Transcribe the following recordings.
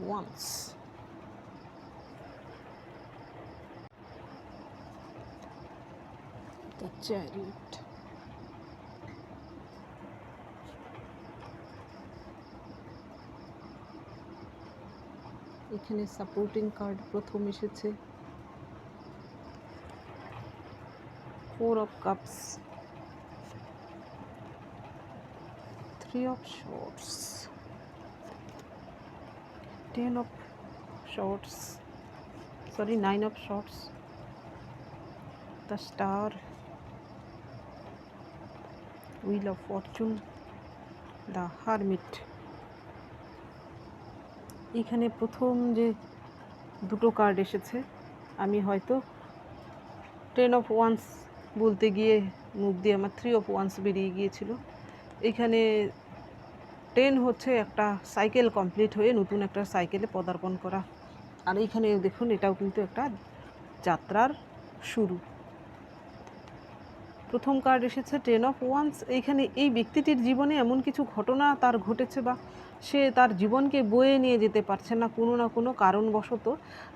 Wands. The Chariot. এখানে supporting card প্রথম এসেছে four of cups three of swords ten of swords sorry nine of swords the star wheel of fortune. The hermit. এখানে প্রথম যে দুটো card এসেছে, আমি হয়তো টেন অফ ওয়ান্স বলতে গিয়ে মুখ দিয়ে আমার থ্রি অফ ওয়ান্স বেরিয়ে গিয়েছিল। এখানে টেন হচ্ছে একটা সাইকেল কমপ্লিট হয়ে নতুন একটা সাইকেলে পদার্পণ করা। আর এইখানে দেখুন, এটাও কিন্তু একটা যাত্রার শুরু। প্রথম কার্ড এসেছে টেন অফ ওয়ান্স এইখানে এই ব্যক্তিটির জীবনে এমন কিছু ঘটনা তার ঘটেছে বা সে তার জীবনকে বয়ে নিয়ে যেতে পারছে না, কোনো না কোনো কারণবশত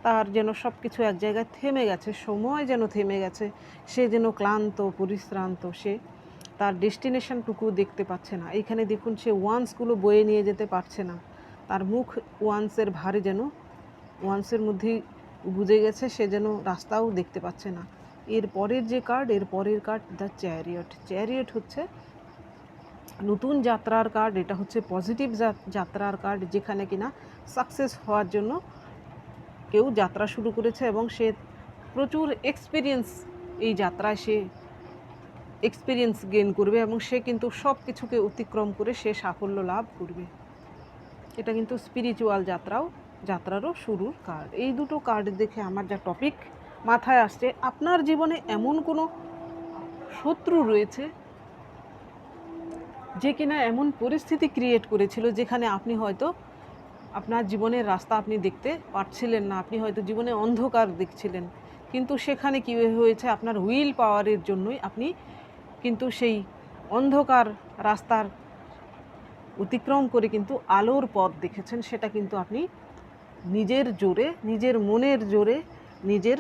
তার যেন সব কিছু এক জায়গায় থেমে গেছে, সময় যেন থেমে গেছে, সে যেন ক্লান্ত, পরিশ্রান্ত, সে তার ডেস্টিনেশনটুকু দেখতে পাচ্ছে না। এখানে দেখুন সে ওয়ান্সগুলো বয়ে নিয়ে যেতে পারছে না। তার মুখ ওয়ান্সের ভারে যেন, ওয়ান্সের মধ্যেই বুঝে গেছে সে যেন রাস্তাও দেখতে পাচ্ছে না। এর পরের যে কার্ড এর পরের কার্ড দ্য চ্যারিয়ট চ্যারিয়ট হচ্ছে নতুন যাত্রার কার্ড এটা হচ্ছে পজিটিভ যাত্রার কার্ড যেখানে কিনা সাকসেস হওয়ার জন্য কেউ যাত্রা শুরু করেছে এবং সে প্রচুর এক্সপিরিয়েন্স এই যাত্রায় সে এক্সপিরিয়েন্স গেইন করবে এবং সে কিন্তু সব কিছুকে অতিক্রম করে সে সাফল্য লাভ করবে। এটা কিন্তু স্পিরিচুয়াল যাত্রাও, যাত্রারও শুরুর কার্ড এই দুটো কার্ড দেখে আমার যা টপিক মাথায় আসছে, আপনার জীবনে এমন কোনো শত্রু রয়েছে যে কিনা এমন পরিস্থিতি ক্রিয়েট করেছিল যেখানে আপনি হয়তো আপনার জীবনের রাস্তা আপনি দেখতে পারছিলেন না, আপনি হয়তো জীবনে অন্ধকার দেখছিলেন। কিন্তু সেখানে কী হয়েছে? আপনার হুইল পাওয়ারের জন্যই আপনি কিন্তু সেই অন্ধকার রাস্তার অতিক্রম করে কিন্তু আলোর পথ দেখেছেন। সেটা কিন্তু আপনি নিজের জোরে, নিজের মনের জোরে, নিজের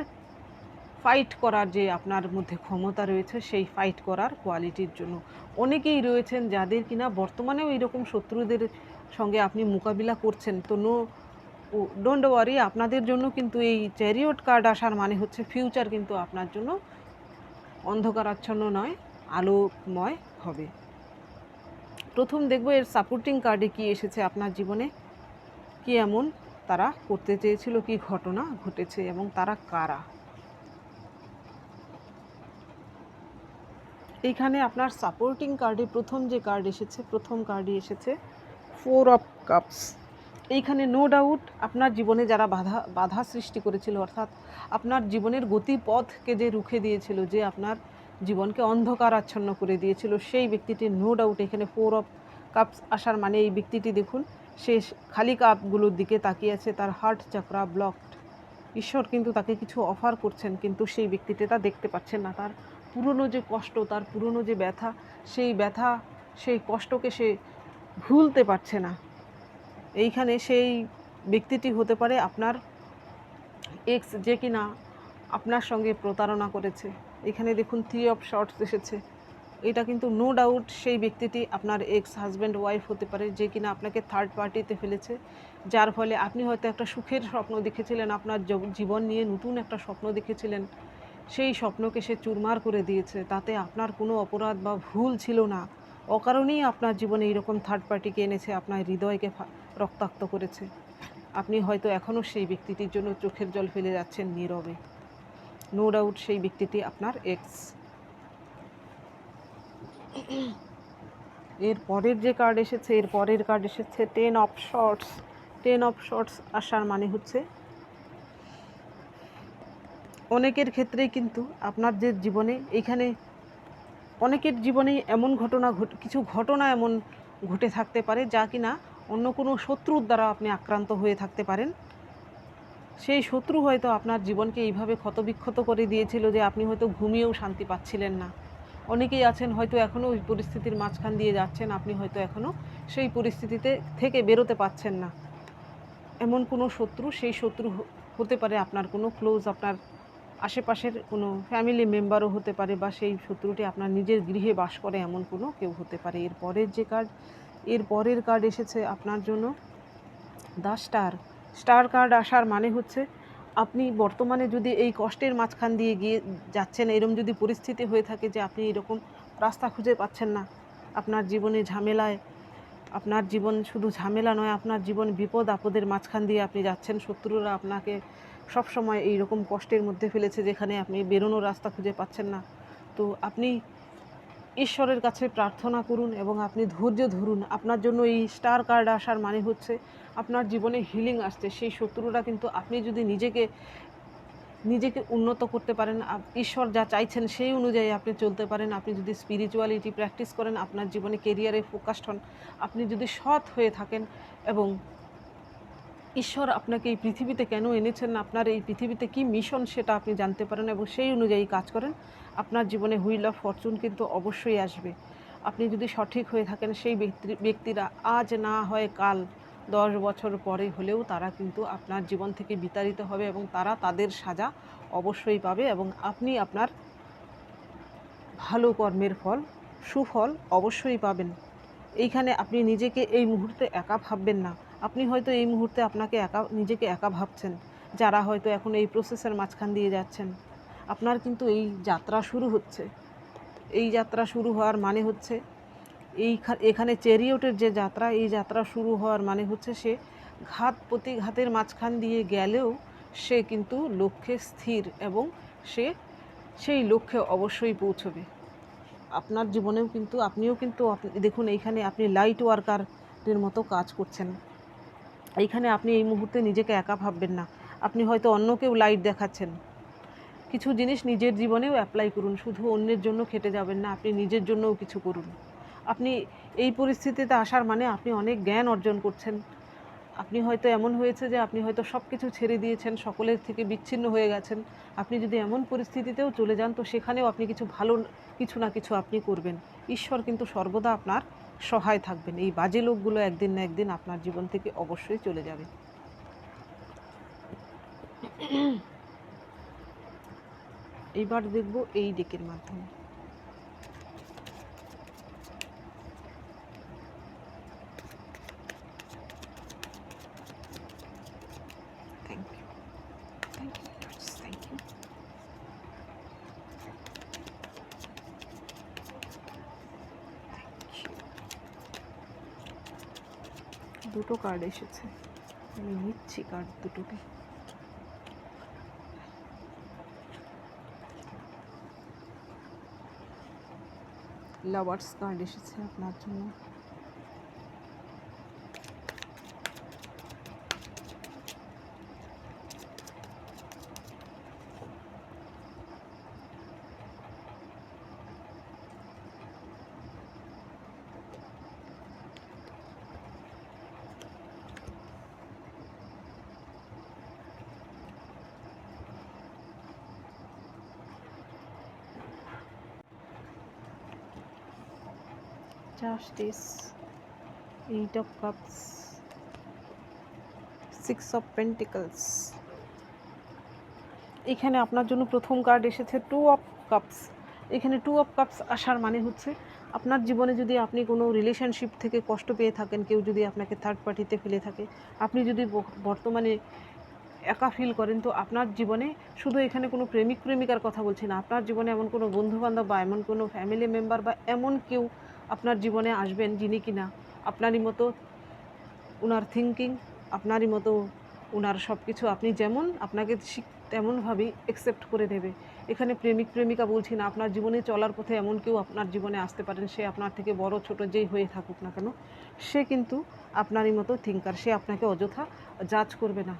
ফাইট করার যে আপনার মধ্যে ক্ষমতা রয়েছে, সেই ফাইট করার কোয়ালিটির জন্য। অনেকেই রয়েছেন যাদের কিনা বর্তমানেও এইরকম শত্রুদের সঙ্গে আপনি মোকাবিলা করছেন। তো নো ডোন্ট ওয়ারি আপনাদের জন্য কিন্তু এই চ্যারিয়ট কার্ড আসার মানে হচ্ছে ফিউচার কিন্তু আপনার জন্য অন্ধকারাচ্ছন্ন নয়। আলোময় হবে। প্রথম দেখব এর সাপোর্টিং কার্ডে কি এসেছে আপনার জীবনে। কি এমন তারা করতে চেয়েছিল, কি ঘটনা ঘটেছে এবং তারা কারা? এইখানে আপনার সাপোর্টিং কার্ডে প্রথম যে কার্ড এসেছে, প্রথম কার্ডই এসেছে ফোর অফ কাপস এইখানে নো ডাউট আপনার জীবনে যারা বাধা বাধা সৃষ্টি করেছিল, অর্থাৎ আপনার জীবনের গতিপথকে যে রুখে দিয়েছিল, যে আপনার জীবনকে অন্ধকার আচ্ছন্ন করে দিয়েছিল। সেই ব্যক্তিটি নো ডাউট এখানে ফোর অফ কাপস আসার মানে এই ব্যক্তিটি দেখুন, সে খালি কাপগুলোর দিকে তাকিয়ে আছে, তার হার্ট চাকরা ব্লকড ঈশ্বর কিন্তু তাকে কিছু অফার করছেন, কিন্তু সেই ব্যক্তিটি তা দেখতে পাচ্ছেন না। তার পুরনো যে কষ্ট, তার পুরনো যে ব্যথা, সেই ব্যথা, সেই কষ্টকে সে ভুলতে পারছে না। এইখানে সেই ব্যক্তিটি হতে পারে আপনার এক্স যে কিনা আপনার সঙ্গে প্রতারণা করেছে। এখানে দেখুন থ্রি অফ শর্টস এসেছে। এটা কিন্তু নো ডাউট সেই ব্যক্তিটি আপনার এক্স হাজব্যান্ড ওয়াইফ হতে পারে, যে কিনা আপনাকে থার্ড পার্টিতে ফেলেছে। যার ফলে আপনি হয়তো একটা সুখের স্বপ্ন দেখেছিলেন, আপনার জীবন নিয়ে নতুন একটা স্বপ্ন দেখেছিলেন। সেই স্বপ্নকে সে চুরমার করে দিয়েছে, তাতে আপনার কোনো অপরাধ বা ভুল ছিল না। অকারণেই আপনার জীবনে এইরকম থার্ড পার্টিকে এনেছে, আপনার হৃদয়কে রক্তাক্ত করেছে। আপনি হয়তো এখনও সেই ব্যক্তিটির জন্য চোখের জল ফেলে যাচ্ছেন নীরবে। নো ডাউট সেই ব্যক্তিটি আপনার এক্সের পরের যে কার্ড এসেছে, এর পরের কার্ড এসেছে ten of swords ten of swords আসার মানে হচ্ছে অনেকের ক্ষেত্রেই কিন্তু আপনার যে জীবনে এইখানে অনেকের জীবনেই এমন ঘটনা ঘট, কিছু ঘটনা এমন ঘটে থাকতে পারে যা কিনা অন্য কোনো শত্রুর দ্বারা আপনি আক্রান্ত হয়ে থাকতে পারেন। সেই শত্রু হয়তো আপনার জীবনকে এইভাবে ক্ষতবিক্ষত করে দিয়েছিল যে আপনি হয়তো ঘুমিয়েও শান্তি পাচ্ছিলেন না। অনেকেই আছেন হয়তো এখনও ওই পরিস্থিতির মাঝখান দিয়ে যাচ্ছেন, আপনি হয়তো এখনও সেই পরিস্থিতিতে থেকে বেরোতে পারছেন না। এমন কোনো শত্রু, সেই শত্রু হতে পারে আপনার কোনো ক্লোজ আপনার আশেপাশের কোনো ফ্যামিলি মেম্বারও হতে পারে বা সেই শত্রুটি আপনার নিজের গৃহে বাস করে এমন কোনো কেউ হতে পারে। এর পরের যে কার্ড এর পরের কার্ড এসেছে আপনার জন্য দ্য স্টার স্টার কার্ড আসার মানে হচ্ছে আপনি বর্তমানে যদি এই কষ্টের মাঝখান দিয়ে গিয়ে যাচ্ছেন, এরম যদি পরিস্থিতি হয়ে থাকে যে আপনি এরকম রাস্তা খুঁজে পাচ্ছেন না, আপনার জীবনে ঝামেলায়, আপনার জীবন শুধু ঝামেলা নয়, আপনার জীবন বিপদ আপদের মাঝখান দিয়ে আপনি যাচ্ছেন, শত্রুরা আপনাকে সব সময় এই রকম কষ্টের মধ্যে ফেলেছে যেখানে আপনি বেরোনোর রাস্তা খুঁজে পাচ্ছেন না। তো আপনি ঈশ্বরের কাছে প্রার্থনা করুন এবং আপনি ধৈর্য ধরুন। আপনার জন্য এই স্টার কার্ড আসার মানে হচ্ছে আপনার জীবনে হিলিং আসছে। সেই শত্রুরা কিন্তু আপনি যদি নিজেকে নিজেকে উন্নত করতে পারেন ঈশ্বর যা চাইছেন সেই অনুযায়ী আপনি চলতে পারেন। আপনি যদি স্পিরিচুয়ালিটি প্র্যাকটিস করেন, আপনার জীবনে কেরিয়ারে ফোকাসড হন, আপনি যদি সৎ হয়ে থাকেন এবং ঈশ্বর আপনাকে এই পৃথিবীতে কেন এনেছেন, আপনার এই পৃথিবীতে কি মিশন সেটা আপনি জানতে পারেন এবং সেই অনুযায়ী কাজ করেন আপনার জীবনে হুইল অফ ফরচুন কিন্তু অবশ্যই আসবে। আপনি যদি সঠিক হয়ে থাকেন সেই ব্যক্তি- ব্যক্তিরা আজ না হয় কাল, দশ বছর পরে হলেও তারা কিন্তু আপনার জীবন থেকে বিতাড়িত হবে এবং তারা তাদের সাজা অবশ্যই পাবে এবং আপনি আপনার ভালো কর্মের ফল, সুফল অবশ্যই পাবেন। এইখানে আপনি নিজেকে এই মুহূর্তে একা ভাববেন না। আপনি হয়তো এই মুহূর্তে আপনাকে একা, নিজেকে একা ভাবছেন। যারা হয়তো এখন এই প্রসেসের মাঝখান দিয়ে যাচ্ছেন। আপনার কিন্তু এই যাত্রা শুরু হচ্ছে। এই যাত্রা শুরু হওয়ার মানে হচ্ছে এই এখানে চেরিওটের যে যাত্রা, এই যাত্রা শুরু হওয়ার মানে হচ্ছে সে ঘাত প্রতিঘাতের মাঝখান দিয়ে গেলেও সে কিন্তু লক্ষ্যে স্থির এবং সে, সেই লক্ষ্যে অবশ্যই পৌঁছবে। আপনার জীবনেও কিন্তু, আপনিও কিন্তু দেখুন এইখানে আপনি লাইট ওয়ার্কারের মতো কাজ করছেন। এইখানে আপনি এই মুহূর্তে নিজেকে একা ভাববেন না। আপনি হয়তো অন্য কেউ লাইট দেখাচ্ছেন। কিছু জিনিস নিজের জীবনেও অ্যাপ্লাই করুন, শুধু অন্যের জন্য খেটে যাবেন না, আপনি নিজের জন্যও কিছু করুন। আপনি এই পরিস্থিতিতে আসার মানে আপনি অনেক জ্ঞান অর্জন করছেন। আপনি হয়তো এমন হয়েছে যে আপনি হয়তো সব কিছু ছেড়ে দিয়েছেন, সকলের থেকে বিচ্ছিন্ন হয়ে গেছেন। আপনি যদি এমন পরিস্থিতিতেও চলে যান, তো সেখানেও আপনি কিছু ভালো কিছু না কিছু আপনি করবেন। ঈশ্বর কিন্তু সর্বদা আপনার সহায় থাকবেন। এই বাজে লোকগুলো একদিন না একদিন আপনার জীবন থেকে অবশ্যই চলে যাবে। এইবার দেখব এই ডেকের মাধ্যমে। দুটো কার্ড এসেছে। আমি নিচ্ছি কার্ড দুটোকে। লাভার্স কার্ড এসেছে আপনার জন্য। Justice, Eight of Cups, Six of Pentacles. এখানে আপনার জন্য প্রথম কার্ড এসেছে টু অফ কাপস এখানে টু অফ কাপস আসার মানে হচ্ছে আপনার জীবনে যদি আপনি কোনো রিলেশনশিপ থেকে কষ্ট পেয়ে থাকেন কেউ যদি আপনাকে থার্ড পার্টিতে ফেলে থাকে আপনি যদি বর্তমানে একা ফিল করেন তো আপনার জীবনে শুধু এখানে কোনো প্রেমিক প্রেমিকার কথা বলছি না। আপনার জীবনে এমন কোনো বন্ধুবান্ধব বা এমন কোনো ফ্যামিলি মেম্বার বা এমন কেউ আপনার জীবনে আসবেন যিনি কিনা, আপনারই মতো ওনার থিঙ্কিং আপনারই মতো ওনার সব কিছু আপনি যেমন আপনাকে ঠিক তেমনভাবেই অ্যাকসেপ্ট করে নেবে। এখানে প্রেমিক প্রেমিকা বলছি না, আপনার জীবনে চলার পথে এমন কেউ আপনার জীবনে আসতে পারেন, সে আপনার থেকে বড়, ছোট যেই হয়ে থাকুক না কেন, সে কিন্তু আপনারই মতো থিঙ্কার সে আপনাকে অযথা জাজ করবে না।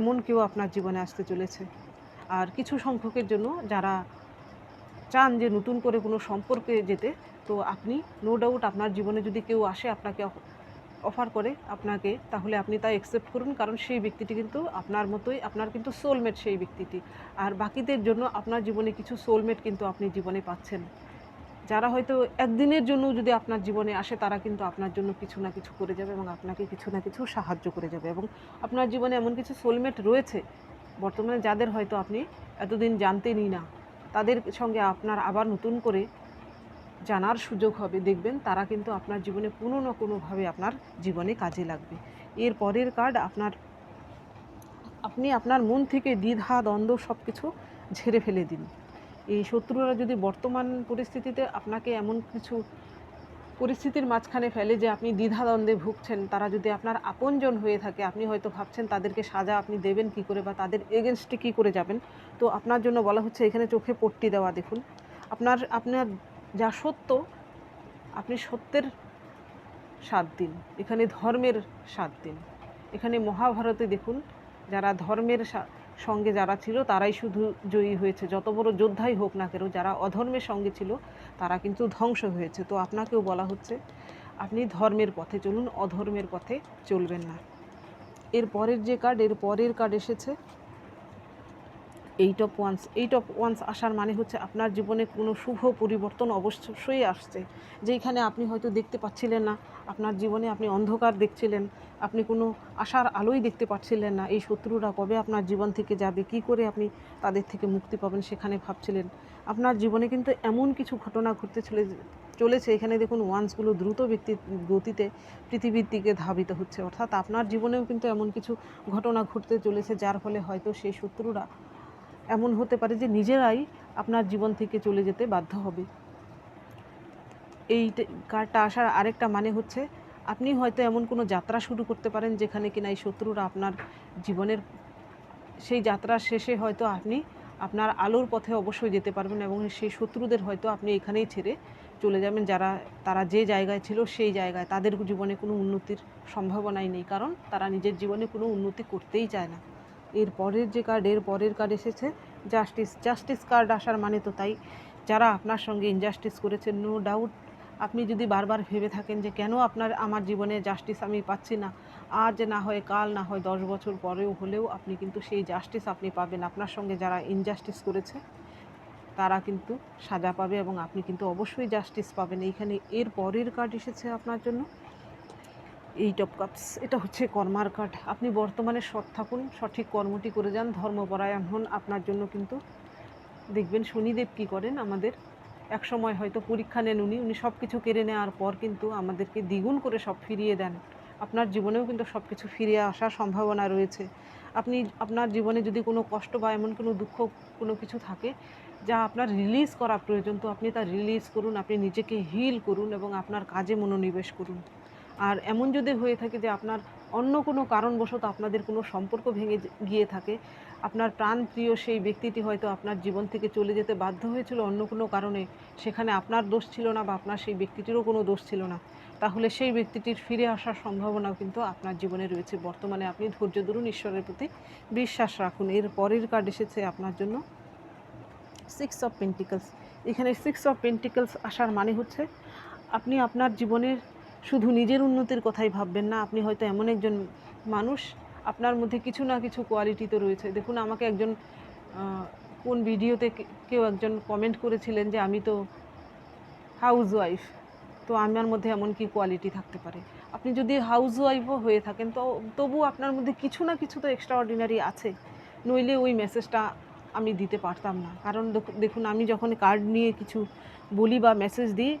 এমন কেউ আপনার জীবনে আসতে চলেছে। আর কিছু সংখ্যকের জন্য যারা চান যে নতুন করে কোনো সম্পর্কে যেতে তো আপনি নো ডাউট আপনার জীবনে যদি কেউ আসে আপনাকে অফার করে আপনাকে, তাহলে আপনি তা অ্যাকসেপ্ট করুন। কারণ সেই ব্যক্তিটি কিন্তু আপনার মতোই, আপনার কিন্তু সোলমেট সেই ব্যক্তিটি। আর বাকিদের জন্য আপনার জীবনে কিছু সোলমেট কিন্তু আপনি জীবনে পাচ্ছেন। যারা হয়তো একদিনের জন্য যদি আপনার জীবনে আসে, তারা কিন্তু আপনার জন্য কিছু না কিছু করে যাবে এবং আপনাকে কিছু না কিছু সাহায্য করে যাবে। এবং আপনার জীবনে এমন কিছু সোলমেট রয়েছে, বর্তমানে যাদের হয়তো আপনি এতদিন জানতেনই না। তাদের সঙ্গে আপনার আবার নতুন করে জানার সুযোগ হবে। দেখবেন তারা কিন্তু আপনার জীবনে কোনো না কোনোভাবে আপনার জীবনে কাজে লাগবে। এর পরের কার্ড আপনার, আপনি আপনার মন থেকে দ্বিধা, দ্বন্দ্ব সব কিছু ঝেড়ে ফেলে দিন। এই শত্রুরা যদি বর্তমান পরিস্থিতিতে আপনাকে এমন কিছু পরিস্থিতির মাঝখানে ফেলে যে আপনি দ্বিধাদ্বন্দ্বে ভুগছেন, তারা যদি আপনার আপনজন হয়ে থাকে, আপনি হয়তো ভাবছেন তাদেরকে সাজা আপনি দেবেন কি করে বা তাদের এগেনস্টে কী করে যাবেন? তো আপনার জন্য বলা হচ্ছে এখানে চোখে পট্টি দেওয়া। দেখুন, আপনার আপনার যা সত্য, আপনি সত্যের সাত দিন, এখানে ধর্মের সাত দিন। এখানে মহাভারতে দেখুন, যারা ধর্মের সঙ্গে যারা ছিল, তারাই শুধু জয়ী হয়েছে। যত বড় যোদ্ধাই হোক না কেন, যারা অধর্মের সঙ্গে ছিল, তারা কিন্তু ধ্বংস হয়েছে। তো আপনাকেও বলা হচ্ছে, আপনি ধর্মের পথে চলুন, অধর্মের পথে চলবেন না। এর পরের যে কার্ড এর পরের কার্ড এসেছে eight of wands eight of wands আসার মানে হচ্ছে আপনার জীবনে কোনো শুভ পরিবর্তন অবশ্যই আসছে। যেইখানে আপনি হয়তো দেখতে পাচ্ছিলেন না, আপনার জীবনে আপনি অন্ধকার দেখছিলেন, আপনি কোনো আশার আলোই দেখতে পাচ্ছিলেন না, এই শত্রুরা কবে আপনার জীবন থেকে যাবে, কি করে আপনি তাদের থেকে মুক্তি পাবেন সেখানে ভাবছিলেন। আপনার জীবনে কিন্তু এমন কিছু ঘটনা ঘটতে চলে, চলেছে, এখানে দেখুন ওয়ান্সগুলো দ্রুত ব্যক্তি, গতিতে পৃথিবীর দিকে ধাবিত হচ্ছে। অর্থাৎ আপনার জীবনেও কিন্তু এমন কিছু ঘটনা ঘটতে চলেছে, যার ফলে হয়তো সেই শত্রুরা এমন হতে পারে যে নিজেরাই আপনার জীবন থেকে চলে যেতে বাধ্য হবে। এই কার্ডটা আসার আরেকটা মানে হচ্ছে, আপনি হয়তো এমন কোনো যাত্রা শুরু করতে পারেন যেখানে কিনা এই শত্রুরা আপনার জীবনের, সেই যাত্রার শেষে হয়তো আপনি আপনার আলোর পথে অবশ্যই যেতে পারবেন এবং সেই শত্রুদের হয়তো আপনি এখানেই ছেড়ে চলে যাবেন যারা, তারা যে জায়গায় ছিল সেই জায়গায়। তাদের জীবনে কোনো উন্নতির সম্ভাবনাই নেই, কারণ তারা নিজের জীবনে কোনো উন্নতি করতেই চায় না। এর পরের যে কার্ড এর পরের কার্ড এসেছে জাস্টিস জাস্টিস কার্ড আসার মানে তো তাই। যারা আপনার সঙ্গে ইনজাস্টিস করেছে নো ডাউট আপনি যদি বারবার ভেবে থাকেন যে কেন আপনার, আমার জীবনে জাস্টিস আমি পাচ্ছি না, আজ না হয় কাল, না হয় দশ বছর পরেও হলেও আপনি কিন্তু সেই জাস্টিস আপনি পাবেন। আপনার সঙ্গে যারা ইনজাস্টিস করেছে, তারা কিন্তু সাজা পাবে এবং আপনি কিন্তু অবশ্যই জাস্টিস পাবেন। এইখানে এর পরের কার্ড এসেছে আপনার জন্য। এইট অফ কাপস এটা হচ্ছে কর্মার কাঠ। আপনি বর্তমানে সৎ থাকুন, সঠিক কর্মটি করে যান, ধর্মপরায়ণ হন। আপনার জন্য কিন্তু দেখবেন শনিদেব কি করেন আমাদের। এক সময় হয়তো পরীক্ষা নেন উনি উনি সব কিছু কেড়ে নেওয়ার পর কিন্তু আমাদেরকে দ্বিগুণ করে সব ফিরিয়ে দেন। আপনার জীবনেও কিন্তু সব কিছু ফিরে আসার সম্ভাবনা রয়েছে। আপনি, আপনার জীবনে যদি কোনো কষ্ট বা এমন কোনো দুঃখ, কোনো কিছু থাকে, যা আপনার রিলিজ করা প্রয়োজন, তো আপনি তা রিলিজ করুন, আপনি নিজেকে হিল করুন এবং আপনার কাজে মনোনিবেশ করুন। আর এমন যদি হয়ে থাকে যে আপনার অন্য কোনো কারণবশত আপনাদের কোনো সম্পর্ক ভেঙে গিয়ে থাকে, আপনার প্রাণপ্রিয় সেই ব্যক্তিটি হয়তো আপনার জীবন থেকে চলে যেতে বাধ্য হয়েছিল অন্য কোনো কারণে, সেখানে আপনার দোষ ছিল না বা আপনার সেই ব্যক্তিটিরও কোনো দোষ ছিল না, তাহলে সেই ব্যক্তিটির ফিরে আসার সম্ভাবনাও কিন্তু আপনার জীবনে রয়েছে। বর্তমানে আপনি ধৈর্য ধরুন ঈশ্বরের প্রতি বিশ্বাস রাখুন। এর পরের কার্ড এসেছে আপনার জন্য সিক্স অফ পেন্টিকলস এখানে সিক্স অফ পেন্টিকলস আসার মানে হচ্ছে আপনি আপনার জীবনের শুধু নিজের উন্নতির কথাই ভাববেন না, আপনি হয়তো এমন একজন মানুষ, আপনার মধ্যে কিছু না কিছু কোয়ালিটি তো রয়েছে। দেখুন, আমাকে একজন কোন ভিডিওতে কেউ একজন কমেন্ট করেছিলেন যে, আমি তো হাউস ওয়াইফ তো আমার মধ্যে এমন কি কোয়ালিটি থাকতে পারে? আপনি যদি হাউস ওয়াইফও হয়ে থাকেন, তো তবু আপনার মধ্যে কিছু না কিছু তো এক্সট্রা অর্ডিনারি আছে। নইলে ওই মেসেজটা আমি দিতে পারতাম না। কারণ দেখু- দেখুন, আমি যখন কার্ড নিয়ে কিছু বলি বা মেসেজ দিই,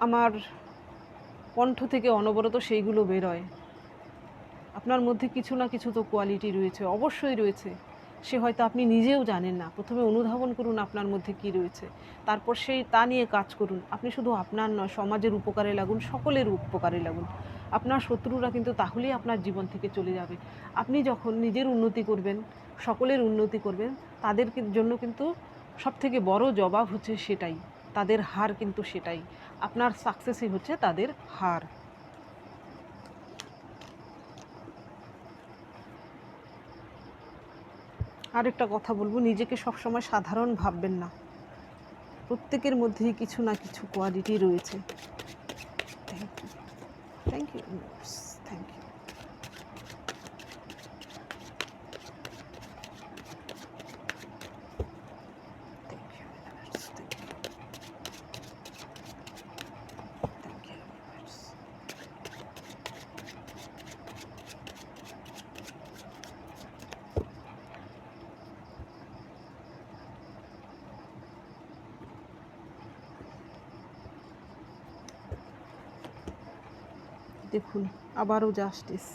আমার কণ্ঠ থেকে অনবরত সেইগুলো বেরোয়। আপনার মধ্যে কিছু না কিছু তো কোয়ালিটি রয়েছে, অবশ্যই রয়েছে। সে হয়তো আপনি নিজেও জানেন না। প্রথমে অনুধাবন করুন আপনার মধ্যে কি রয়েছে। তারপর সেই তা নিয়ে কাজ করুন। আপনি শুধু আপনার নয়, সমাজের উপকারে লাগুন, সকলের উপকারে লাগুন। আপনার শত্রুরা কিন্তু তাহলেই আপনার জীবন থেকে চলে যাবে। আপনি যখন নিজের উন্নতি করবেন, সকলের উন্নতি করবেন, তাদের জন্য কিন্তু সবথেকে বড় জবাব হচ্ছে সেটাই। তাদের হার কিন্তু সেটাই। আপনার সাকসেসই হচ্ছে তাদের হার। আরেকটা কথা বলব, নিজেকে সবসময় সাধারণ ভাববেন না। প্রত্যেকের মধ্যেই কিছু না কিছু কোয়ালিটি রয়েছে। Thank you thank you thank you thank you thank you দেখুন, আবারও জাস্টিস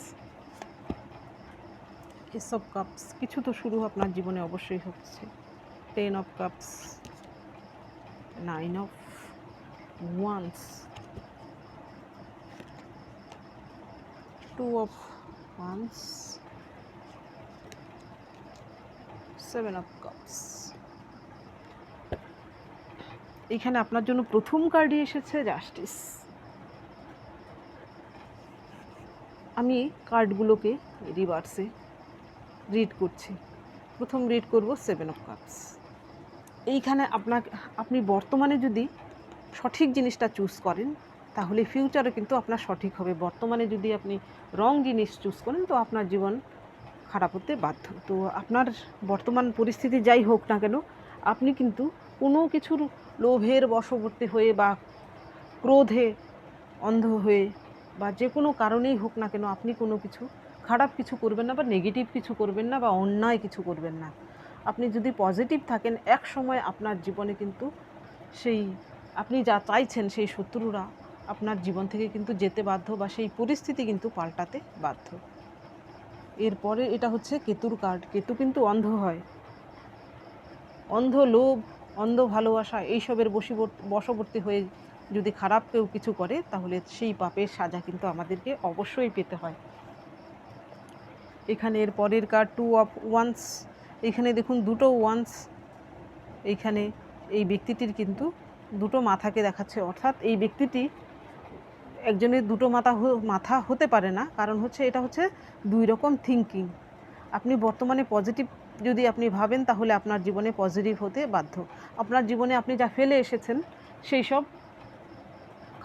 এসব কাপস কিছু তো শুরু আপনার জীবনে অবশ্যই হচ্ছে। Ten of cups nine of wands two of wands seven of cups এখানে আপনার জন্য প্রথম কার্ডই এসেছে জাস্টিস আমি কার্ডগুলোকে রিভার্সে রিড করছি। প্রথম রিড করব সেভেন অফ কাপস এইখানে আপনাকে, আপনি বর্তমানে যদি সঠিক জিনিসটা চুজ করেন, তাহলে ফিউচারে কিন্তু আপনার সঠিক হবে। বর্তমানে যদি আপনি রং জিনিস চুজ করেন, তো আপনার জীবন খারাপ হতে বাধ্য। তো আপনার বর্তমান পরিস্থিতি যাই হোক না কেন, আপনি কিন্তু কোনো কিছুর লোভের বশবর্তী হয়ে বা ক্রোধে অন্ধ হয়ে বা যে কোনো কারণেই হোক না কেন আপনি কোনো কিছু খারাপ কিছু করবেন না বা নেগেটিভ কিছু করবেন না বা অন্যায় কিছু করবেন না। আপনি যদি পজিটিভ থাকেন, এক সময় আপনার জীবনে কিন্তু সেই আপনি যা চাইছেন সেই শত্রুরা আপনার জীবন থেকে কিন্তু যেতে বাধ্য বা সেই পরিস্থিতি কিন্তু পাল্টাতে বাধ্য। এরপরে এটা হচ্ছে কেতুর কার্ড। কেতু কিন্তু অন্ধ হয়। অন্ধ লোভ, অন্ধ ভালোবাসা, এইসবের বশীবর্তী বশবর্তী হয়ে যদি খারাপ কেউ কিছু করে, তাহলে সেই পাপের সাজা কিন্তু আমাদেরকে অবশ্যই পেতে হয়। এখানে এর পরের কার টু অফ ওয়ান্স এখানে দেখুন দুটো ওয়ান্স এইখানে এই ব্যক্তিটির কিন্তু দুটো মাথাকে দেখাচ্ছে। অর্থাৎ এই ব্যক্তিটি একজনের দুটো মাথা মাথা হতে পারে না। কারণ হচ্ছে এটা হচ্ছে দুই রকম থিঙ্কিং আপনি বর্তমানে পজিটিভ যদি আপনি ভাবেন, তাহলে আপনার জীবনে পজিটিভ হতে বাধ্য। আপনার জীবনে আপনি যা ফেলে এসেছেন, সেই সব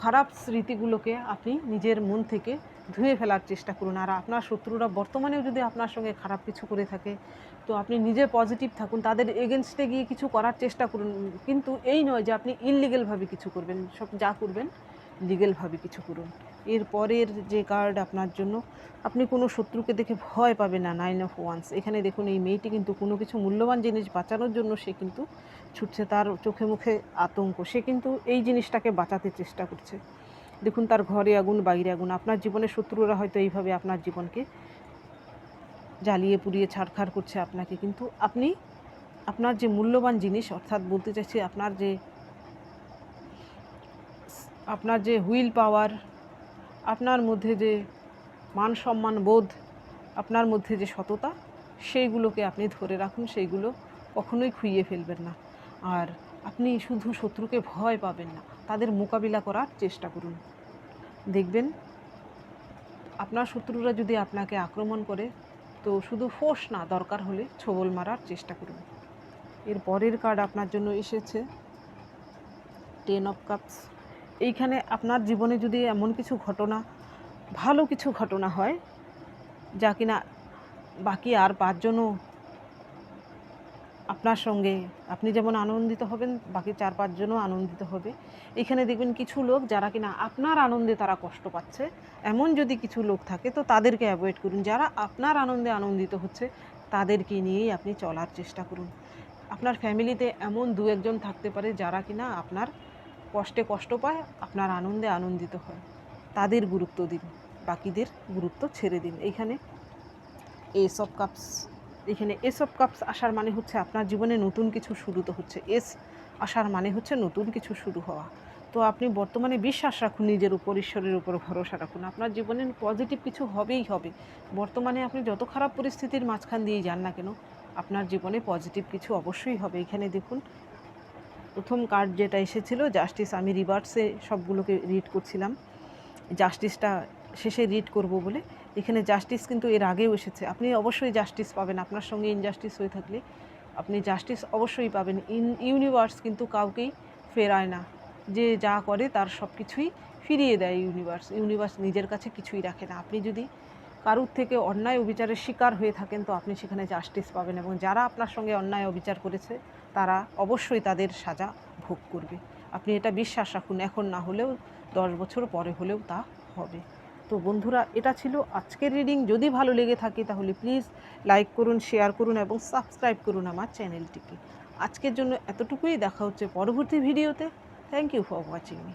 খারাপ স্মৃতিগুলোকে আপনি নিজের মন থেকে ধুয়ে ফেলার চেষ্টা করুন। আর আপনার শত্রুরা বর্তমানেও যদি আপনার সঙ্গে খারাপ কিছু করে থাকে, তো আপনি নিজে পজিটিভ থাকুন, তাদের এগেনস্টে গিয়ে কিছু করার চেষ্টা করুন। কিন্তু এই নয় যে আপনি ইনলিগেলভাবে কিছু করবেন, সব যা করবেন লিগেলভাবে কিছু করুন। এর পরের যে কার্ড আপনার জন্য, আপনি কোনো শত্রুকে দেখে ভয় পাবেন না নাইন অফ ওয়ান্স এখানে দেখুন, এই মেয়েটি কিন্তু কোনো কিছু মূল্যবান জিনিস বাঁচানোর জন্য সে কিন্তু ছুটছে তার চোখে মুখে আতঙ্ক। সে কিন্তু এই জিনিসটাকে বাঁচাতে চেষ্টা করছে। দেখুন, তার ঘরে আগুন, বাইরে আগুন। আপনার জীবনের শত্রুরা হয়তো এইভাবে আপনার জীবনকে জ্বালিয়ে পুড়িয়ে ছাড়খাড় করছে আপনাকে। কিন্তু আপনি, আপনার যে মূল্যবান জিনিস, অর্থাৎ বলতে চাইছি আপনার যে আপনার যে হুইল পাওয়ার আপনার মধ্যে যে মান সম্মান বোধ, আপনার মধ্যে যে সততা, সেইগুলোকে আপনি ধরে রাখুন, সেইগুলো কখনোই খুইয়ে ফেলবেন না। আর আপনি শুধু শত্রুকে ভয় পাবেন না, তাদের মোকাবিলা করার চেষ্টা করুন। দেখবেন, আপনার শত্রুরা যদি আপনাকে আক্রমণ করে, তো শুধু ফোর্স না, দরকার হলে ছোবল মারার চেষ্টা করুন। এর পরের কার্ড আপনার জন্য এসেছে টেন অফ কাপস এইখানে আপনার জীবনে যদি এমন কিছু ঘটনা, ভালো কিছু ঘটনা হয়, যা কিনা বাকি আর পাঁচজনও আপনার সঙ্গে, আপনি যেমন আনন্দিত হবেন, বাকি চার পাঁচজনও আনন্দিত হবে। এখানে দেখবেন কিছু লোক যারা কিনা আপনার আনন্দে তারা কষ্ট পাচ্ছে। এমন যদি কিছু লোক থাকে, তো তাদেরকে অ্যাভয়েড করুন। যারা আপনার আনন্দে আনন্দিত হচ্ছে, তাদেরকে নিয়েই আপনি চলার চেষ্টা করুন। আপনার ফ্যামিলিতে এমন দু একজন থাকতে পারে যারা কিনা আপনার কষ্টে কষ্ট পায়, আপনার আনন্দে আনন্দিত হয়। তাদের গুরুত্ব দিন, বাকিদের গুরুত্ব ছেড়ে দিন। এইখানে এসব কাপস এখানে এসব কাপস আসার মানে হচ্ছে আপনার জীবনে নতুন কিছু শুরু তো হচ্ছে। এস আসার মানে হচ্ছে নতুন কিছু শুরু হওয়া। তো আপনি বর্তমানে বিশ্বাস রাখুন, নিজের উপর, ঈশ্বরের উপর ভরসা রাখুন। আপনার জীবনে পজিটিভ কিছু হবেই হবে। বর্তমানে আপনি যত খারাপ পরিস্থিতির মাঝখান দিয়ে যান না কেন, আপনার জীবনে পজিটিভ কিছু অবশ্যই হবে। এখানে দেখুন প্রথম কার্ড যেটা এসেছিল জাস্টিস আমি রিভার্সে সবগুলোকে রিড করছিলাম। জাস্টিসটা শেষে রিড করব বলে। এখানে জাস্টিস কিন্তু এর আগেও এসেছে। আপনি অবশ্যই জাস্টিস পাবেন। আপনার সঙ্গে ইনজাস্টিস হয়ে থাকলে আপনি জাস্টিস অবশ্যই পাবেন। ইন ইউনিভার্স কিন্তু কাউকেই ফেরায় না। যে যা করে তার সব কিছুই ফিরিয়ে দেয় ইউনিভার্স ইউনিভার্স নিজের কাছে কিছুই রাখে না। আপনি যদি কারুর থেকে অন্যায় অবিচারের শিকার হয়ে থাকেন, তো আপনি সেখানে জাস্টিস পাবেন। এবং যারা আপনার সঙ্গে অন্যায় অবিচার করেছে তারা অবশ্যই তাদের সাজা ভোগ করবে। আপনি এটা বিশ্বাস রাখুন, এখন না হলেও দশ বছর পরে হলেও তা হবে। তো বন্ধুরা, এটা ছিল আজকের রিডিং যদি ভালো লেগে থাকে তাহলে প্লিজ লাইক করুন শেয়ার করুন এবং সাবস্ক্রাইব করুন আমার চ্যানেলটিকে আজকের জন্য এতটুকুই। দেখা হচ্ছে পরবর্তী ভিডিওতে thank you for watching me